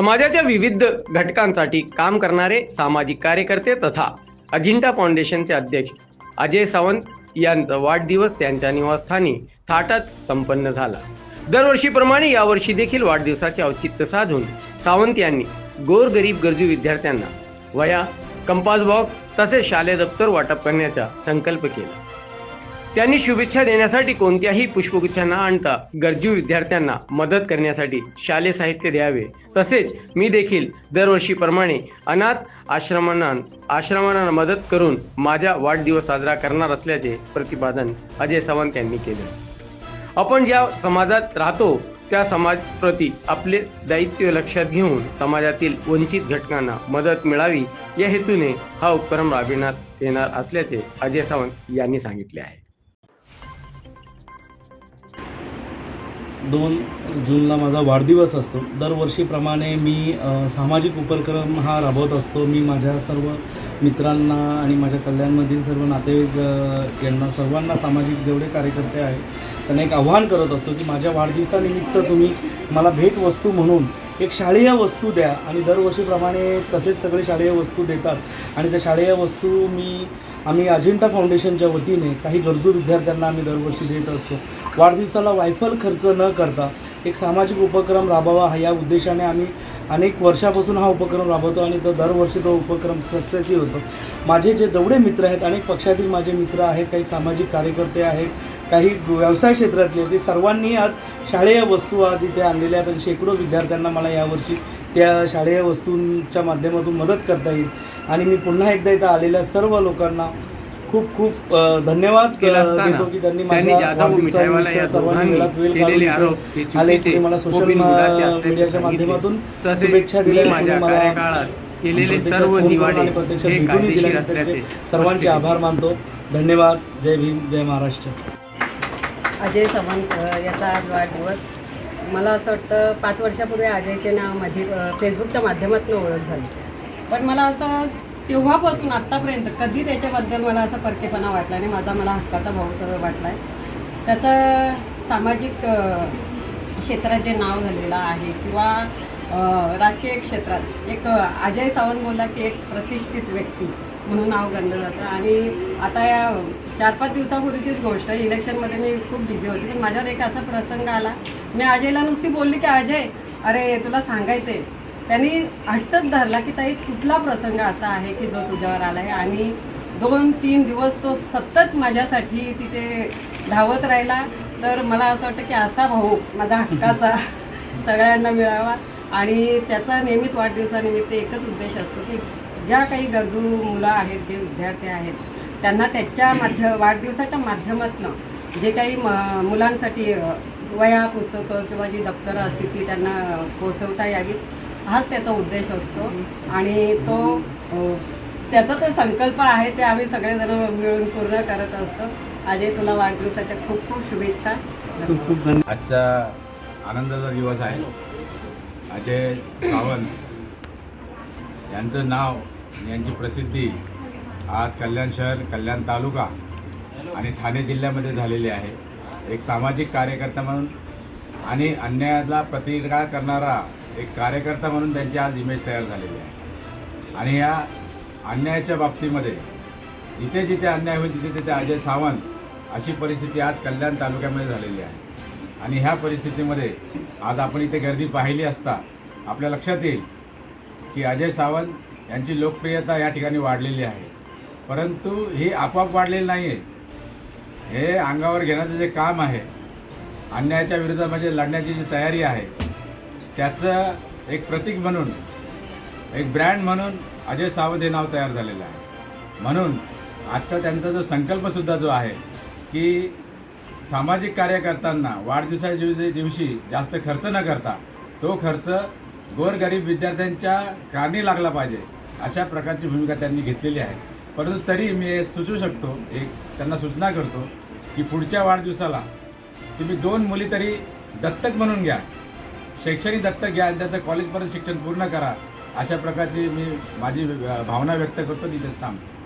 समाजाच्या विविध घटकांसाठी काम करणारे सामाजिक कार्यकर्ते तथा अजिंठा फाउंडेशनचे अध्यक्ष अजय सावंत यांचा वाढदिवस त्यांच्या निवासस्थानी थाटात संपन्न झाला. दरवर्षीप्रमाणे यावर्षी देखील वाढदिवसाचे औचित्य साधून सावंत यांनी गोरगरीब गरजू विद्यार्थ्यांना वया कंपास बॉक्स तसेच शालेय दप्तर वाटप करण्याचा संकल्प केला. त्यांनी शुभेच्छा देण्यासाठी कोणत्याही पुष्पगुच्छांना न आणता गरजू विद्यार्थ्यांना मदत करण्यासाठी शालेय साहित्य द्यावे. तसेच मी देखील दरवर्षीप्रमाणे अनाथ आश्रमांना आश्रमांना मदत करून माझा वाढदिवस साजरा करणार असल्याचे प्रतिपादन अजय सावंत यांनी केले. आपण ज्या समाजात राहतो त्या समाजप्रती आपले दायित्व लक्षात घेऊन समाजातील वंचित घटकांना मदत मिळावी या हेतूने हा उपक्रम राबविण्यात येणार असल्याचे अजय सावंत यांनी सांगितले आहे. दोन जूनला माझा वाढदिवस असतो. दरवर्षीप्रमाणे मी सामाजिक उपक्रम हा राबवत असतो. मी माझ्या सर्व मित्रांना आणि माझ्या कल्याणमधील सर्व नातेवाईक यांना सर्वांना सामाजिक जेवढे कार्यकर्ते आहेत त्यांना एक आव्हान करत असतो की माझ्या वाढदिवसानिमित्त तुम्ही मला भेटवस्तू म्हणून एक शालेय वस्तू द्या आणि दरवर्षीप्रमाणे तसेच सगळे शालेय वस्तू देतात. आणि त्या शालेय वस्तू मी आम्ही अजिंठा फाउंडेशनच्या वतीने काही गरजू विद्यार्थ्यांना आम्ही दरवर्षी देत असतो. वाढदिवसाला वायफल खर्च न करता एक सामाजिक उपक्रम राबवा हा या उद्देशाने आम्ही अनेक वर्षापासून हा उपक्रम राबवतो आणि तो दरवर्षी तो उपक्रम सक्सेसही होतो. माझे जे जेवढे मित्र आहेत अनेक पक्षातील माझे मित्र आहेत काही सामाजिक कार्यकर्ते आहेत काही व्यवसाय क्षेत्रातले ते सर्वांनी आज शालेय वस्तू आज इथे आणलेल्या आहेत आणि शेकडो विद्यार्थ्यांना मला यावर्षी त्या शालेय वस्तूंच्या माध्यमातून मदत करता येईल. आणि मी पुन्हा एकदा इथं आलेल्या सर्व लोकांना खूप खूप धन्यवाद देतो की त्यांनी माझ्या सर्वांनी मला सोशल मीडियाच्या. माध्यमातून शुभेच्छा दिल्या. मला केलेले सर्व हे सर्वांचे आभार मानतो. धन्यवाद. जय भीम. जय महाराष्ट्र. अजय सावंत याचा आज वाढदिवस. मला असं वाटतं पाच वर्षापूर्वी अजयचे नाव माझी फेसबुकच्या माध्यमातून ओळख झाली. पण मला असं तेव्हापासून आत्तापर्यंत कधी त्याच्याबद्दल मला असा परकेपणा वाटला नाही. माझा मला हक्काचा भाऊ वाटला आहे त्याचं सामाजिक क्षेत्रात जे नाव झालेलं आहे किंवा राजकीय क्षेत्रात एक अजय सावंत बोलला की एक प्रतिष्ठित व्यक्ती म्हणून नाव गणलं जातं. आणि आता या चार पाच दिवसापूर्वीचीच गोष्ट इलेक्शनमध्ये मी खूप बिझी होती. पण माझ्यावर एक असा प्रसंग आला. मी अजयला नुसती बोलली की अजय अरे तुला सांगायचं आहे त्यांनी हट्टच धरला की ताई कुठला प्रसंग असा आहे की जो तुझ्यावर आला आहे आणि दोन तीन दिवस तो सतत माझ्यासाठी तिथे धावत राहिला. तर मला असं वाटतं की असा भाऊ माझा हक्काचा सगळ्यांना मिळावा. आणि त्याचा नेहमीच वाढदिवसानिमित्त एकच उद्देश असतो की ज्या काही गरजू मुलं आहेत जे विद्यार्थी आहेत त्यांना त्याच्या माध्य वाढदिवसाच्या माध्यमातून जे काही म मुलांसाठी वया पुस्तकं किंवा जी दप्तरं असतील ती त्यांना पोहोचवता यावीत. हाच त्याचा उद्देश असतो. आणि तो त्याचा तो संकल्प आहे ते आम्ही सगळेजण मिळून पूर्ण करत असतो. अजय तुला वाढदिवसाच्या खूप खूप शुभेच्छा. खूप खूप धन्यवाद आजचा आनंदाचा दिवस आहे. अजय सावंत यांचं नाव यांची प्रसिद्धी आज कल्याण शहर कल्याण तालुका आणि ठाणे जिल्ह्यामध्ये झालेली आहे. एक सामाजिक कार्यकर्ता म्हणून आणि अन्यायाला प्रतिकार करणारा एक कार्यकर्ता म्हणून त्यांची आज इमेज तयार झालेली आहे. आणि या अन्यायाच्या बाबतीमध्ये जिथे जिथे अन्याय होईल तिथे तिथे अजय सावंत अशी परिस्थिती आज कल्याण तालुक्यामध्ये झालेली आहे. आणि ह्या परिस्थितीमध्ये आज आपण इथे गर्दी पाहिली असता आपल्या लक्षात येईल की अजय सावंत यांची लोकप्रियता या ठिकाणी वाढलेली आहे. परंतु ही आपोआप वाढलेली नाही आहे हे अंगावर घेण्याचं जे काम आहे अन्यायाच्या विरोधामध्ये म्हणजे लढण्याची जी तयारी आहे त्याचं एक प्रतीक म्हणून एक ब्रँड म्हणून अजय सावंत हे नाव तयार झालेलं आहे. म्हणून आजचा त्यांचा जो संकल्पसुद्धा जो आहे की सामाजिक कार्य करताना वाढदिवसाच्या दिवशी जास्त खर्च न करता तो खर्च गोरगरीब विद्यार्थ्यांच्या कारणी लागला पाहिजे अशा प्रकारची भूमिका त्यांनी घेतलेली आहे. परंतु तरी मी हे सुचवू शकतो एक त्यांना सूचना करतो की पुढच्या वाढदिवसाला तुम्ही दोन मुली तरी दत्तक म्हणून घ्या. शैक्षणिक दत्तक घ्या आणि त्याचं कॉलेजपर्यंत शिक्षण पूर्ण करा. अशा प्रकारची मी माझी भावना व्यक्त करतो तिथेच थांबतो.